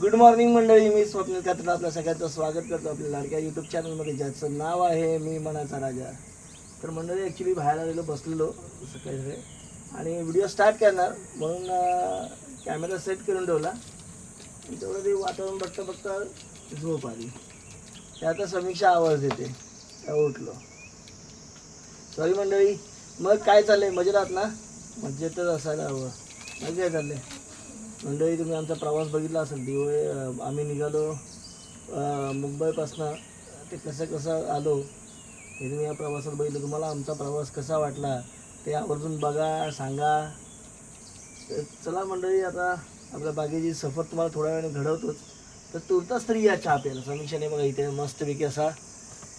Good morning मंडळी मी स्वप्नील कात्र आपल्या सगळ्यांचं स्वागत करतो आपल्या लाडक्या यूट्यूब चॅनलमध्ये ज्याचं नाव आहे मी मनाचा राजा. तर मंडळी ॲक्च्युली बाहेर आलेलो बसलेलो सकाळी आणि व्हिडिओ स्टार्ट करणार म्हणून कॅमेरा सेट करून ठेवला. तेवढं ते वातावरण बघता बघता झोप आली. त्याचा आता समीक्षा आवाज देते. त्या उठलो. सॉरी मंडळी मग काय चाललंय? मजेत आहात ना? मजेतच असायला हवं. मजा काय मंडळी तुम्ही आमचा प्रवास बघितला असेल दिवळे आम्ही निघालो मुंबईपासनं ते कसं कसं आलो हे तुम्ही या प्रवासात बघितलं. तुम्हाला आमचा प्रवास कसा वाटला ते आवर्जून बघा सांगा. चला मंडळी आता आपल्या बागेची सफर तुम्हाला थोड्या वेळाने घडवतोच. तर तुर्तास तरी या चहा प्यायला. समीक्षाने बघा इथे मस्तपैकी असा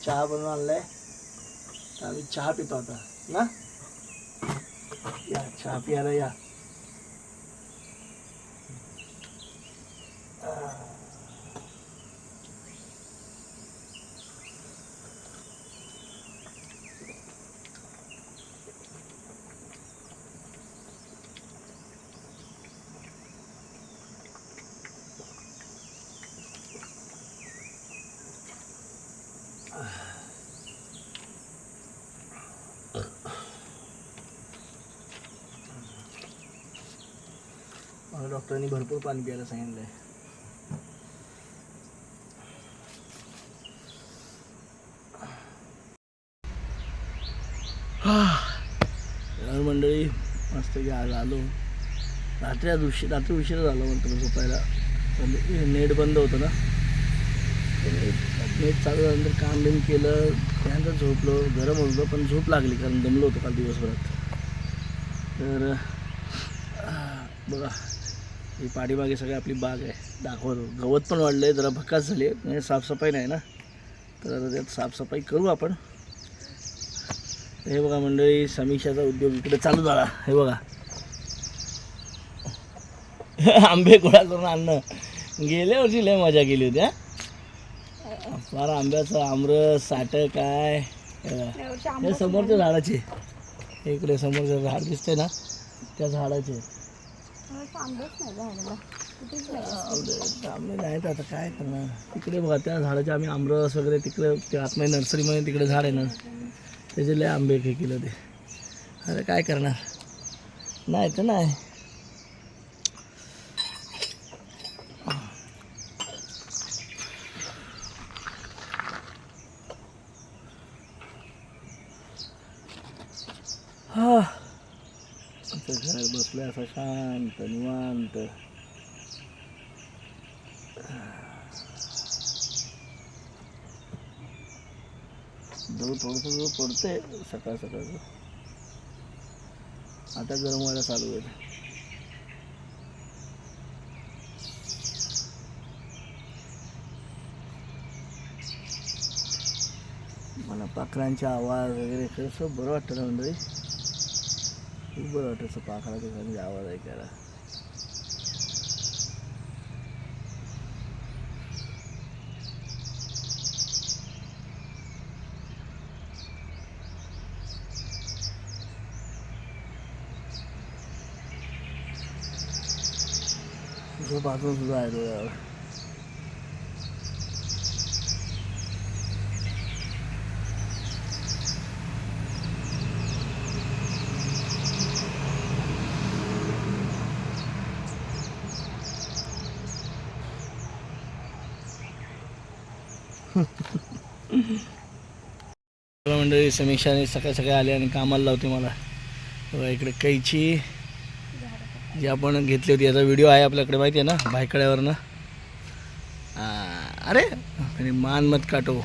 चहा बनवून आणलाय. तर आम्ही चहा पितो आता. ना? या चहा प्यायला डॉक्टरांनी भरपूर पाणी प्यायला सांगितलंय. आहे मंडळी मस्त की आज आलो. रात्री आज उशीर रात्री उशीर झालो म्हणतो झोपायला. नेट बंद होतं ना. नेट चालू झाल्यानंतर काम बिम केलं त्यानंतर झोपलो गरम होतं पण झोप लागली कारण दमलो होतो काल दिवसभरात. तर बघा. ही पाठीमागे सगळी आपली बाग आहे. दाखवतो गवत पण वाढलं आहे जरा भकास झाली आहे म्हणजे साफसफाई नाही ना? तर आता त्यात साफसफाई करू आपण. हे बघा मंडळी समीक्षाचा उद्योग इकडे चालू झाला. हे बघा. आंबे गोळा करून आणणं. गेल्या वर्षी लय मजा केली होती हा? फार आंब्याचं आमरस साठ काय? हे समोरच्या झाडाचे. इकडे समोरचं झाड दिसतंय ना? त्या झाडाचे. आंबे नाहीत आता काय करणार तिकडे बघा त्या झाडाचे आम्ही आमरस वगैरे तिकडे ते आतमध्ये नर्सरीमध्ये तिकडे झाड आहे ना त्याचे लय आंबे हे केलं ते अरे काय करणार? नाही तर नाही हा आता घर बसलं असं शांत निवांत. दूध थोडंसं दूध पडतंय सकाळ सकाळचं आता गरम व्हायला चालू आहे. मला पाखरांचे आवाज वगैरे कसं बरं वाटतं ना मंडळी? खूप बरं वाटतं असं पाखराचे म्हणजे आवाज ऐकायला झोप अजून सुद्धा समीक्षाने सकाळी सकाळी आले आणि कामाला लावते मला. बघा इकडे कैची जी आपण घेतली होती. याचा व्हिडिओ आहे आपल्याकडे माहिती आहे ना? भायकड्यावरनं अरे आणि मान मत काटो.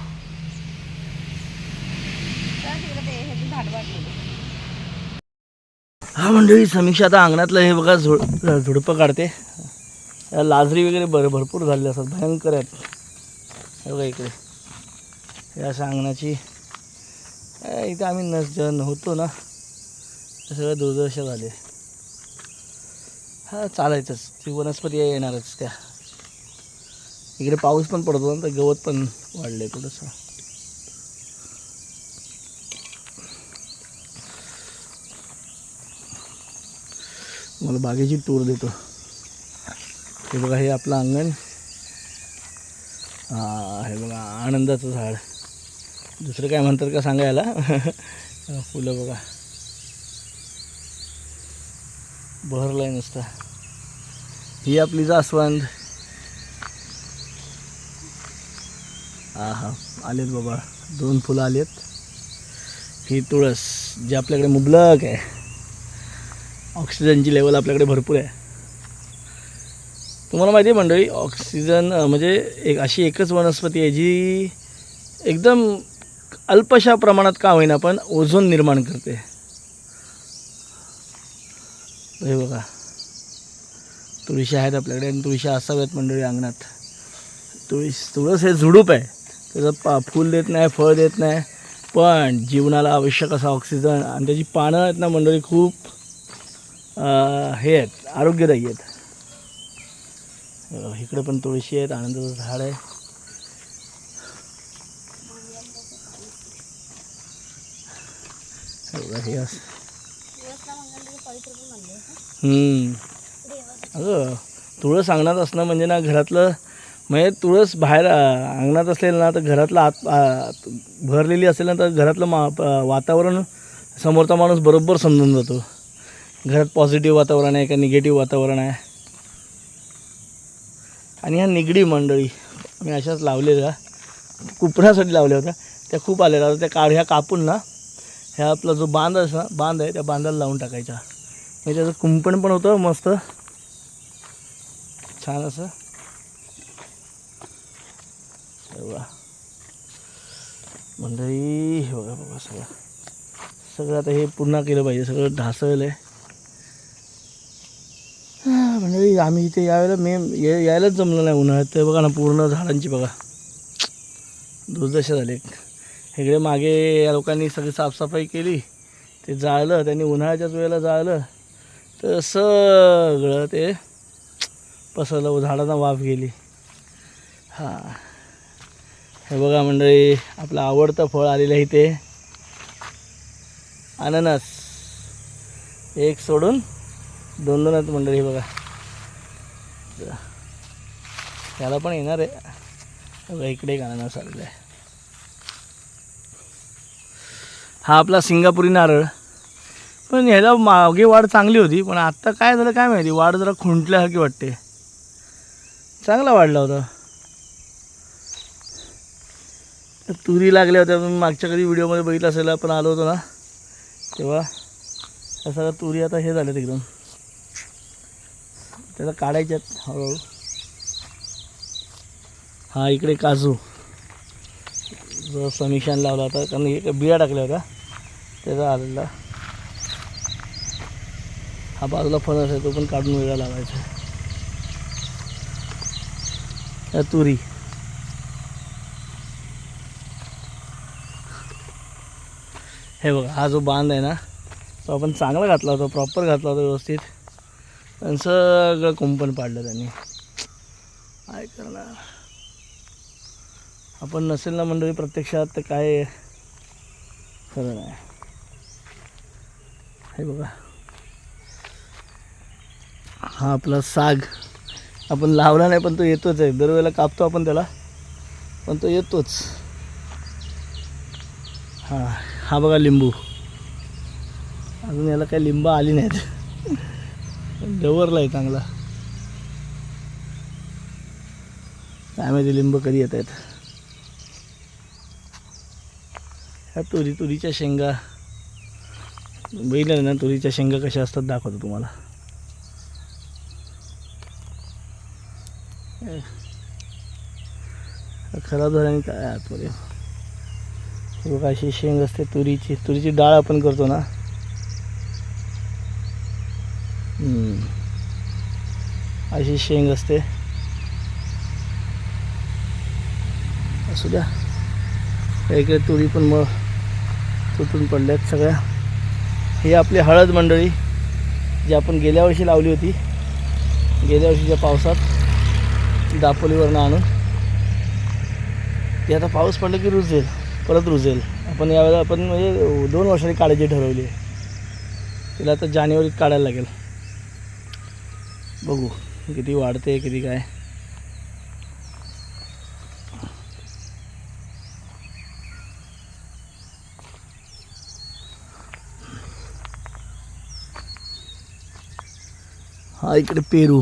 हा मंडळी समीक्षा आता अंगणातलं हे बघा झुड झुडपं काढते. लाजरी वगैरे भर भरपूर झालेले असतात. भयंकर आहेत. हे बघा इकडे. या अशा अंगणाची इथे आम्ही नस जेव्हा होतो ना सगळं दुर्दशा झाले. हा चालायचंच. ती वनस्पती येणारच त्या. इकडे पाऊस पण पडतो ना तर गवत पण वाढलं आहे थोडंसं. मला बागेची टूर देतो. हे बघा हे आपलं अंगण. हा हे बघा आनंदाचं झाड. दुसरं काय म्हणतात का सांगायला फुलं बघा. बहरलाय नुसता. ही आपली जास्वंद. हा हा आलेत बाबा. दोन फुलं आलेत. ही तुळस जी आपल्याकडे मुबलक आहे. ऑक्सिजनची लेवल आपल्याकडे भरपूर आहे. तुम्हाला माहिती आहे मंडळी ऑक्सिजन म्हणजे एक अशी एकच वनस्पती आहे जी एकदम अल्पशा प्रमाणात का होईना पण ओझोन निर्माण करते. हे बघा. तुळशी आहेत आपल्याकडे आणि तुळशी असाव्यात मंडळी अंगणात. तुळस तुळस हे झुडूप आहे. त्याचं पा फूल देत नाही फळ देत नाही पण जीवनाला आवश्यक असा ऑक्सिजन आणि त्याची पानं आहेत ना मंडळी खूप हे आहेत आरोग्यदायी आहेत. इकडे पण तुळशी आहेत आनंदाचं झाड आहे. बघा, हे असं. अगं तुळस अंगणात असणं म्हणजे ना घरातलं म्हणजे तुळस बाहेर अंगणात असेल ना तर घरातलं आत भरलेली असेल ना तर घरातलं मा वातावरण समोरचा माणूस बरोबर समजून जातो. घरात पॉझिटिव्ह वातावरण आहे का निगेटिव्ह वातावरण आहे? आणि ह्या निगडी मंडळी मी अशाच लावलेल्या कुपण्यासाठी लावल्या होत्या त्या खूप आलेल्या. आता त्या काढ ह्या कापून ना ह्या आपला जो बांध असा बांध आहे त्या बांधाला लावून टाकायचा. म्हणजे त्याचं कुंपण पण होतं मस्त. छान असं. हे बघा मंडळी हे बघा बघा सगळं. सगळं आता हे पुन्हा केलं पाहिजे सगळं ढासळलं आहे मंडळी आम्ही इथे यावेळेला मे यायलाच जमलं नाही उन्हाळ्यात. ते बघा ना पूर्ण झाडांची बघा. दुर्दशा झाली. इकडे मागे या लोकांनी सगळी साफसफाई केली. ते जाळलं त्यांनी उन्हाळ्याच्याच वेळेला जाळलं. तर सगळं ते पसरलं झाडांना वाफ गेली. हां. हे बघा मंडळी आपलं आवडतं फळ आलेलं आहे ते अननस. एक सोडून दोन दोन आहेत मंडळी हे बघा. त्याला पण येणार आहे. बघा इकडे एक अननस आलेलं आहे. हा आपला सिंगापुरी नारळ. पण ह्याला मागे वाढ चांगली होती पण आत्ता काय झालं काय माहिती? वाढ जरा खुंटल्यासारखी वाटते. चांगला वाढला होता. तुरी लागल्या होत्या तुम्ही मागच्या कधी व्हिडिओमध्ये बघितलं असेल आपण आलो होतो ना तेव्हा त्या सगळ्या तुरी आता हे झाल्यात एकदम. त्याला काढायच्यात हळूहळू. हा इकडे काजू. जो समीक्षान लावला होता कारण एक बिया टाकल्या होत्या. त्याचा आलेला. हा बाजूला फणस आहे तो पण काढून वेगळा लावायचा या तुरी. हे बघा हा जो बांध आहे ना तो आपण चांगला घातला होता प्रॉपर घातला होता व्यवस्थित. पण सगळं कुंपण पाडलं त्यांनी. काय करणार? आपण नसेल ना मंडळी प्रत्यक्षात तर काय खरं नाही. हे बघा. हा आपला साग. आपण लावला नाही पण तो येतोच आहे. दरवेळेला कापतो आपण त्याला पण तो येतोच. हां हा बघा लिंबू. अजून याला काही लिंब आली नाहीत. डवरला आहे चांगला. काय माहिती लिंब कधी येत आहेत ह्या तुरी तुरीच्या शेंगा. बैल ना तुरीच्या शेंगा कशा असतात दाखवतो तुम्हाला. खराब झाल्याने काय आतमध्ये बघा अशी शेंग असते तुरीची. तुरीची डाळ आपण करतो ना. हम्म. अशी शेंग असते. असू द्या. इकडे तुरी पण मग तुटून पडल्यात सगळ्या. ही आपली हळद मंडळी जी आपण गेल्या वर्षी लावली होती. गेल्या वर्षीच्या पावसात दापोलीवरनं आणून. ती आता पाऊस पडला की रुजेल परत रुजेल. आपण यावेळेला आपण म्हणजे दोन वर्षांनी काढायची ठरवली आहे. तिला आता जानेवारीत काढायला लागेल. बघू किती वाढते किती काय. हा इकडे पेरू.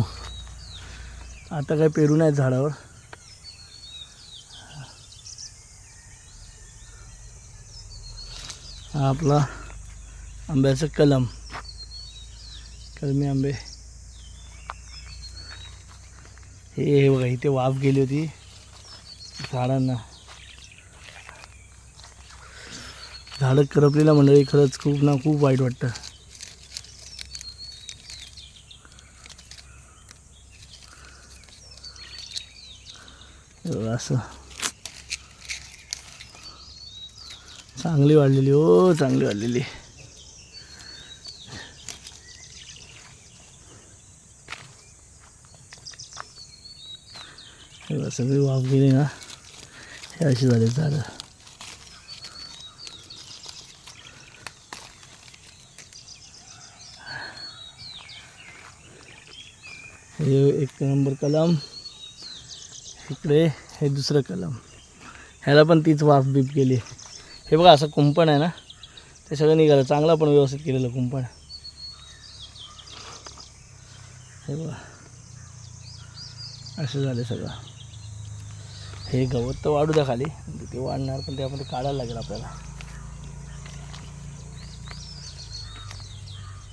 आता काय पेरू नाही झाडावर. हा आपला आंब्याचं कलम. कलमी आंबे. हे हे बघा इथे वाफ गेली होती. झाडांना. झाडं करपलेला मंडळी खरंच खूप ना खूप वाईट वाटतं हे बघा असं चांगली वाढलेली हो चांगली वाढलेली. हे बघा, सगळी वाफ गेली ना हे अशी झाले झाडं हे एक नंबर कलम इकडे. हे दुसरं कलम. ह्याला पण तीच वाफ बीप गेली. हे बघा असं कुंपण आहे ना? ते सगळं निघालं. चांगलं पण व्यवस्थित केलेलं कुंपण. हे बघा. असं झालं सगळं. हे गवत तर वाढू द्या खाली. ते वाढणार पण त्यामध्ये काढायला लागेल आपल्याला.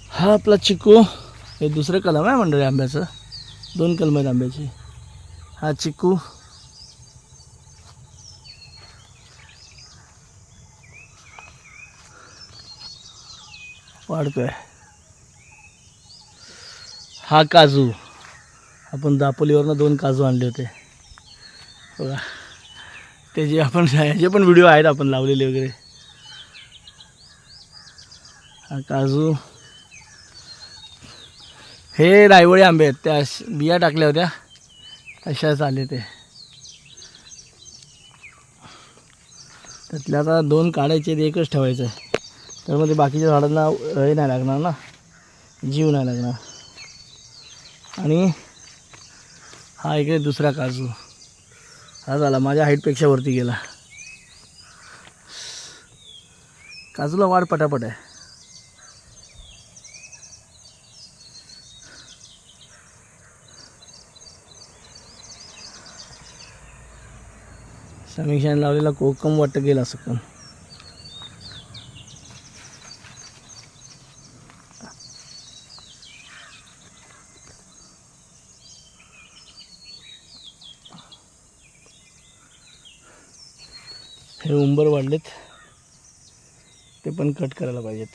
हा आपला चिकू. हे दुसरं कलम आहे मंडळी आंब्याचं. दोन कलम आहेत आंब्याची. हा चिकू. वाढतोय. हा काजू. आपण दापोलीवरनं दोन काजू आणले होते. बघा. त्याचे आपण ह्याचे पण व्हिडिओ आहेत आपण लावलेले वगैरे. हा काजू. हे रायवळी आंबे आहेत. त्या बिया टाकल्या होत्या. अशाच आले ते. त्यातल्या आता दोन काढायचे आहेत, एकच ठेवायचं आहे. तर मग ते बाकीच्या झाडांना हे नाही लागणार ना. जीव नाही लागणार. आणि हा इकडे दुसरा काजू. हा झाला माझ्या हाईटपेक्षा वरती गेला. काजूला वाढ पटापट आहे. समीक्षाने लावलेला कोकम वाटतं गेला सकम हे वाढलेत. ते पण कट करायला पाहिजेत.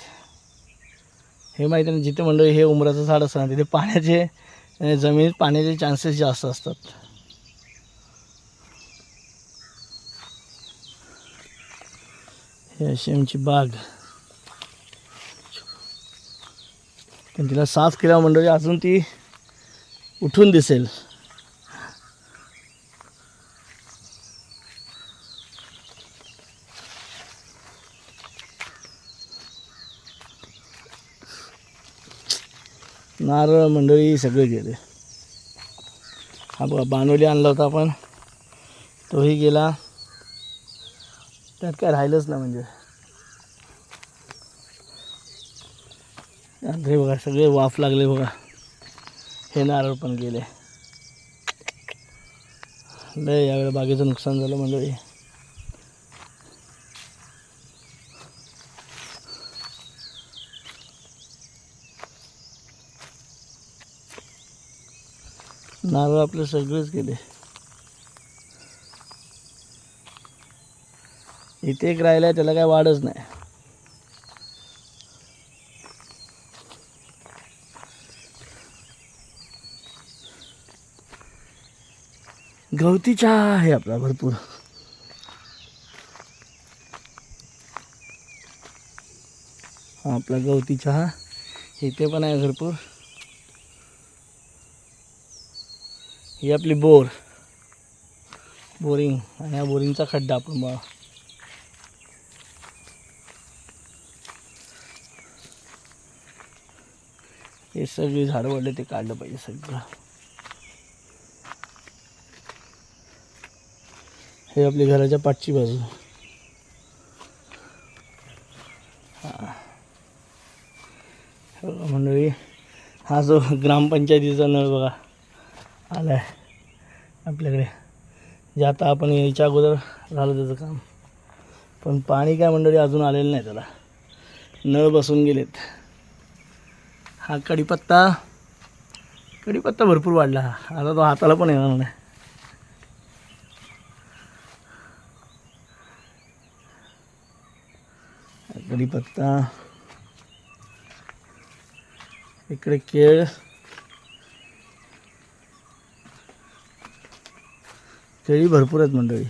हे माहिती ना जिथे मंडळी हे उंबराचं झाड असतं तिथे पाण्याचे जमिनीत पाण्याचे चान्सेस जास्त असतात. हे अशी आमची बाग. पण तिला साफ केल्या मंडळी अजून ती उठून दिसेल. नारळ मंडळी सगळे गेले. हा बघा बानोली आणला होता आपण. तोही गेला. त्यात काय राहिलंच ना म्हणजे. हे बघा सगळे वाफ लागले बघा. हे नारळ पण गेले. लय यावेळेला बागेचं नुकसान झालं मंडळी. नारळ आपले सगळेच गेले इथे एक राहिला त्याला काय वाढच नाही. गवती चहा आहे आपला भरपूर. हा आपला गवती चहा. इथे पण आहे भरपूर. ही आपली बोर. बोरिंग. आणि हा बोरिंगचा खड्डा आपण बघा. हे सगळी झाडं वाढले ते काढलं पाहिजे सगळं. हे आपली घराच्या पाठची बाजू. हा. मंडळी हा जो ग्रामपंचायतीचा नळ बघा. आला आहे आपल्याकडे. जे आता आपण याच्या अगोदर झालं त्याचं काम. पण पाणी काय मंडळी अजून आलेलं नाही त्याला. नळ बसून गेलेत. हा कढीपत्ता कढीपत्ता भरपूर वाढला. हा आता तो हाताला पण येणार नाही. कढीपत्ता. इकडे केळ. केळी भरपूर आहेत मंडळी.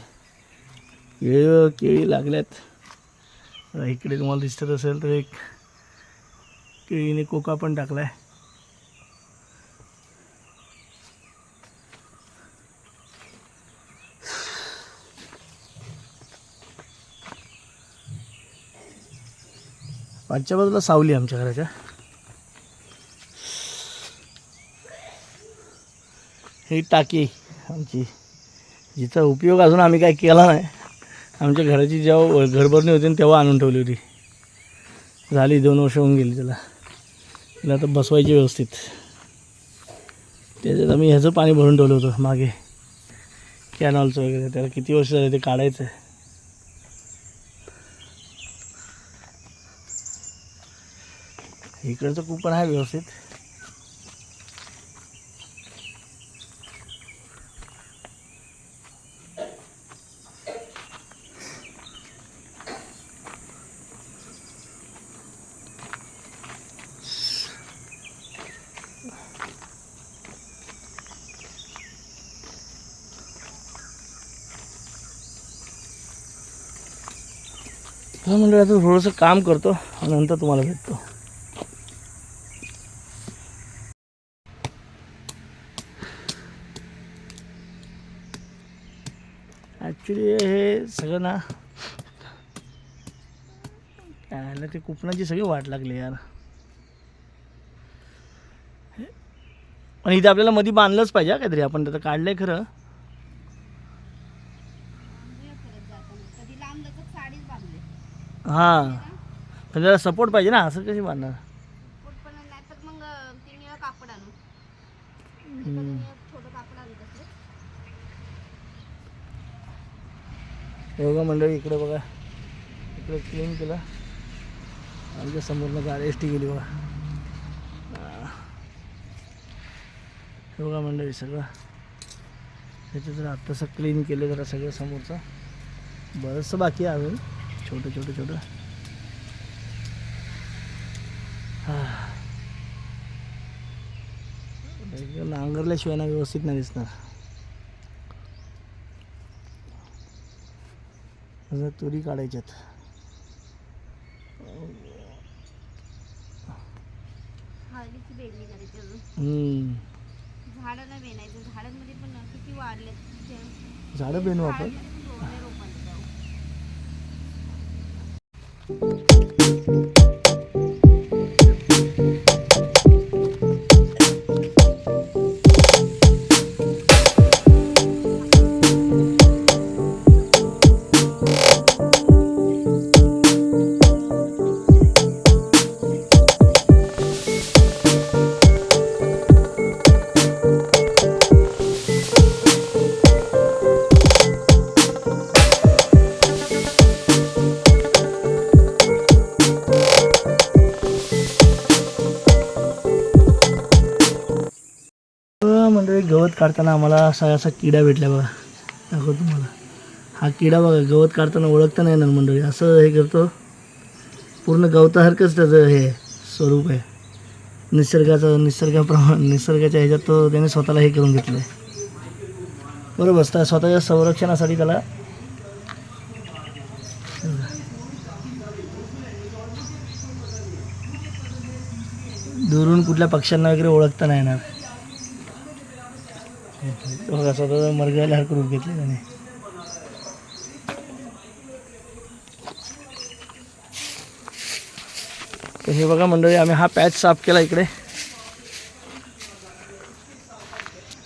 केळी केळी लागल्यात. इकडे तुम्हाला दिसत असेल तर एक केळीने कोका पण टाकला आहे पाचच्या बाजूला सावली आमच्या घराच्या. ही टाकी आमची. जिचा उपयोग अजून आम्ही काय केला नाही. आमच्या घराची जेव्हा घरभरणी होती ना तेव्हा आणून ठेवली होती. झाली दोन वर्ष होऊन गेली त्याला. तिला आता बसवायची व्यवस्थित. त्याच्यात आम्ही ह्याचं पाणी भरून ठेवलं होतं मागे. कॅनॉलचं वगैरे. त्याला किती वर्ष झाले ते काढायचं. आहे इकडचं कुपन आहे व्यवस्थित. हा आता थोडंसं काम करतो आणि नंतर तुम्हाला भेटतो. ॲक्च्युली हे सगळं ना त्याला ते कुपनाची सगळी वाट लागली यार. पण इथे आपल्याला मध्ये बांधलंच पाहिजे काहीतरी आपण त्याचं काढलंय खरं कधी लांब लचक साडीच बांधले हां. पण त्याला सपोर्ट पाहिजे ना असं कशी बांधणार पण नाही तर मग ते निळं कापड आणू. एखादं निळं छोटं कापड आणू तसं. हे बघा मंडळी इकडे बघा. इकडे क्लीन केलं. आमच्या समोरनं गाडी एस टी गेली बघा. हा. बघा मंडळी सगळं. ह्याचं जर आत्ताचं क्लीन केलं जरा सगळं समोरचं. बरंचसं बाकी आहे अजून. छोटं छोटं छोटं. हा. नांगरल्याशिवाय ना व्यवस्थित नाही दिसणार. आता तुरी काढायच्यात. अजून. झाडांना बेनायचं झाडांमध्ये पण किती वाढले झाडं बेनू आपण. बघा काढताना आम्हाला असा असा किडा भेटला बघा. दाखव तुम्हाला. हा किडा बघा गवत काढताना ओळखता नाही येणार मंडळी. असं हे करतो. पूर्ण गवतासारखंच त्याचं हे स्वरूप आहे. निसर्गाचं निसर्गाप्रमाणे निसर्गाच्या ह्याच्यात तो त्याने स्वतःला हे करून घेतलं आहे बरोबर त्या स्वतःच्या संरक्षणासाठी त्याला दुरून कुठल्या पक्ष्यांना वगैरे ओळखता नाही येणार. बघा स्वतः मरगायला हरकत करून घेतली त्याने. तर हे बघा मंडळी आम्ही हा पॅच साफ केला इकडे.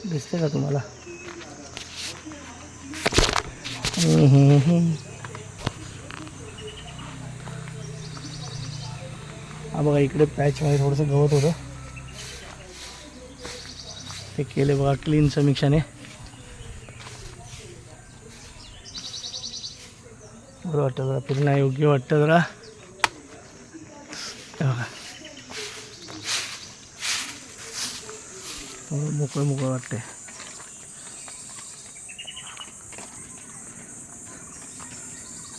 दिसते का तुम्हाला? हा बघा इकडे पॅचमध्ये थोडंसं गवत होतं. ते केले बघा क्लीन समीक्षाने बरं वाटतं जरा फिरणं योग्य वाटतं जरा. बघा. हो, मोकळं मोकळं वाटते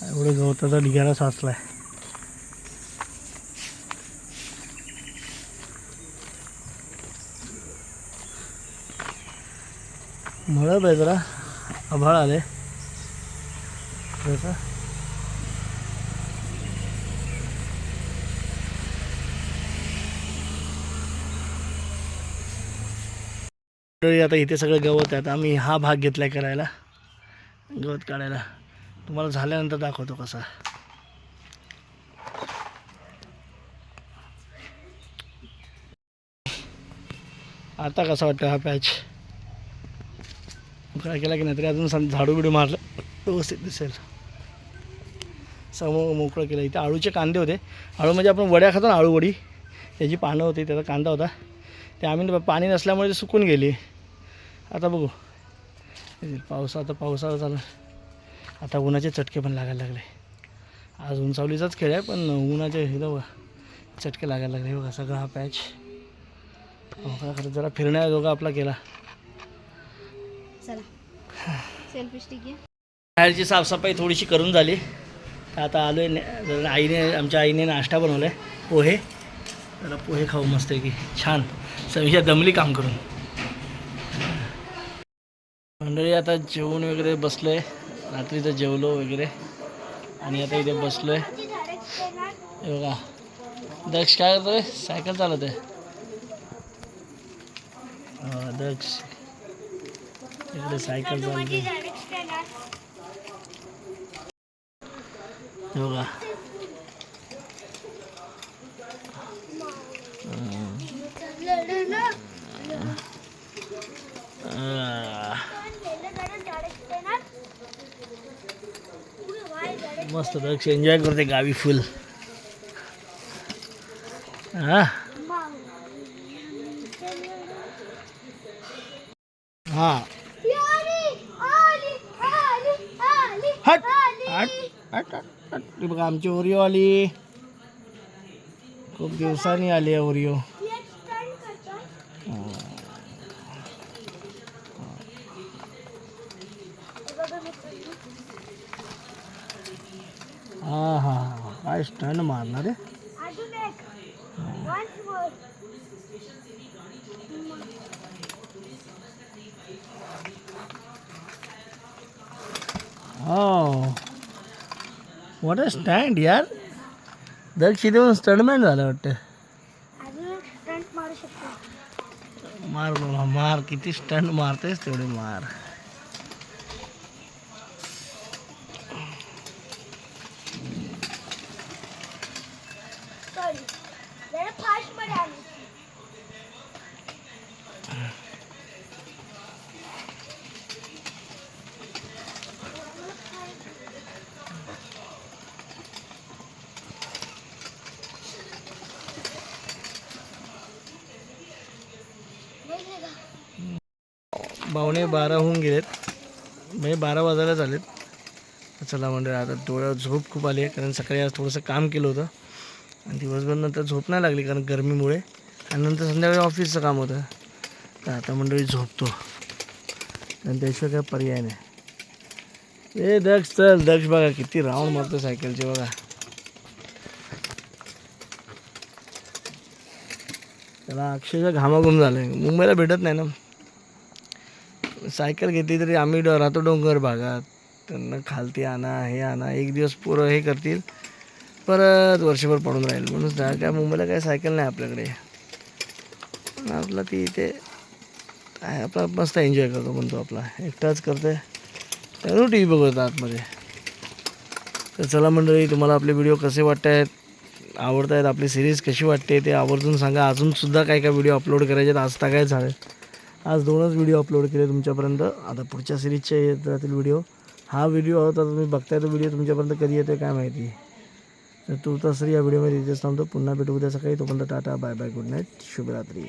एवढं गवताचा ढिगारा साचलाय. मळब आहे जरा आभाळ आले जसं आता इथे सगळं गवत आहे आता आम्ही हा भाग घेतलाय करायला गवत काढायला तुम्हाला झाल्यानंतर दाखवतो कसा आता कसा वाटतं हा पॅच काय केला की नाही तरी अजून झाडू बिडू मारलं. व्यवस्थित दिसेल. समोर मोकळं केलं. इथे आळूचे कांदे होते. आळू म्हणजे आपण वड्या खातो ना आळूवडी त्याची पानं होती त्याचा कांदा होता. ते आम्ही पाणी नसल्यामुळे ते सुकून गेली. आता बघू. पावसा आता पावसाळा झाला आता उन्हाचे चटके पण लागायला लागले. आज उंचावलीचाच खेळ आहे पण उन्हाचे हे चटके लागायला लागले. बघा सगळा हा पॅच हो, खरं जरा फिरण्याजोगा आपला केला. चला. सेल्फी स्टिक बाहेरची साफसफाई थोडीशी करून झाली. तर आता आलो आहे आईने आमच्या आईने नाश्ता बनवला आहे पोहे. जरा पोहे खाऊ मस्त आहे की छान. समीक्षा दमली काम करून. मंडळी आता जेवण वगैरे बसलोय. आहे रात्रीचं जेवलो वगैरे. आणि आता इथे बसलो आहे बघा. दक्ष काय करतोय? सायकल चालवत आहे दक्ष. इकडे सायकल चालवते हे बघा अं, मस्त दक्ष एन्जॉय करते गावी फुल हा हा बघा आमची ओरिओ आली खूप दिवसांनी आली आहे ओरिओ हा हा हा काय स्टंड मारणार आहे हो वॉट अ स्टँड यार. दक्षी देऊन स्टंडमॅन झालं वाटतं. मार बाबा मार. किती स्टंट मारतेस तेवढे मार. पावणे बारा होऊन गेलेत. म्हणजे बारा वाजायला झालेत. चला म्हणजे आता थोडं झोप खूप आली आहे कारण सकाळी आज थोडंसं काम केलं होतं. आणि दिवसभर नंतर झोप नाही लागली कारण गरमीमुळे. आणि नंतर संध्याकाळी ऑफिसचं काम होतं. तर आता मंडळी झोपतो. आणि त्याशिवाय काय पर्याय नाही. ए दक्ष चल दक्ष बघा किती राऊंड मारतो सायकलचे बघा. त्याला अक्षरशः घामाघूम झालं आहे मुंबईला भेटत नाही ना? सायकल घेतली तरी आम्ही ड- राहतो डोंगर भागात. त्यांना खालती आणा हे आणा एक दिवस पोरं हे करतील परत वर्षभर पडून राहील. म्हणून काय मुंबईला काय सायकल नाही आपल्याकडे. पण आपला ती इथे आपला मस्त एन्जॉय करतो म्हणतो आपला. एकटाच करतोय. त्यानं टी व्ही बघतो आतमध्ये. तर चला मंडळी तुम्हाला आपले व्हिडिओ कसे वाटत आहेत आवडत आहेत आपली सिरीज कशी वाटते ते आवर्जून सांगा. अजूनसुद्धा काय काय व्हिडिओ अपलोड करायचे आहेत? आज काय झालं? आज दोनच व्हिडिओ अपलोड केले तुमच्यापर्यंत. आता पुढच्या सिरीजच्या येत राहतील व्हिडिओ हा व्हिडिओ होता तुम्ही बघताय तो व्हिडिओ तुमच्यापर्यंत कधी येतो काय माहिती? तर तू तसं या व्हिडिओमध्ये इथेच थांबतो. पुन्हा भेटू उद्या सकाळी. तोपर्यंत tata bye bye good night शुभरात्री.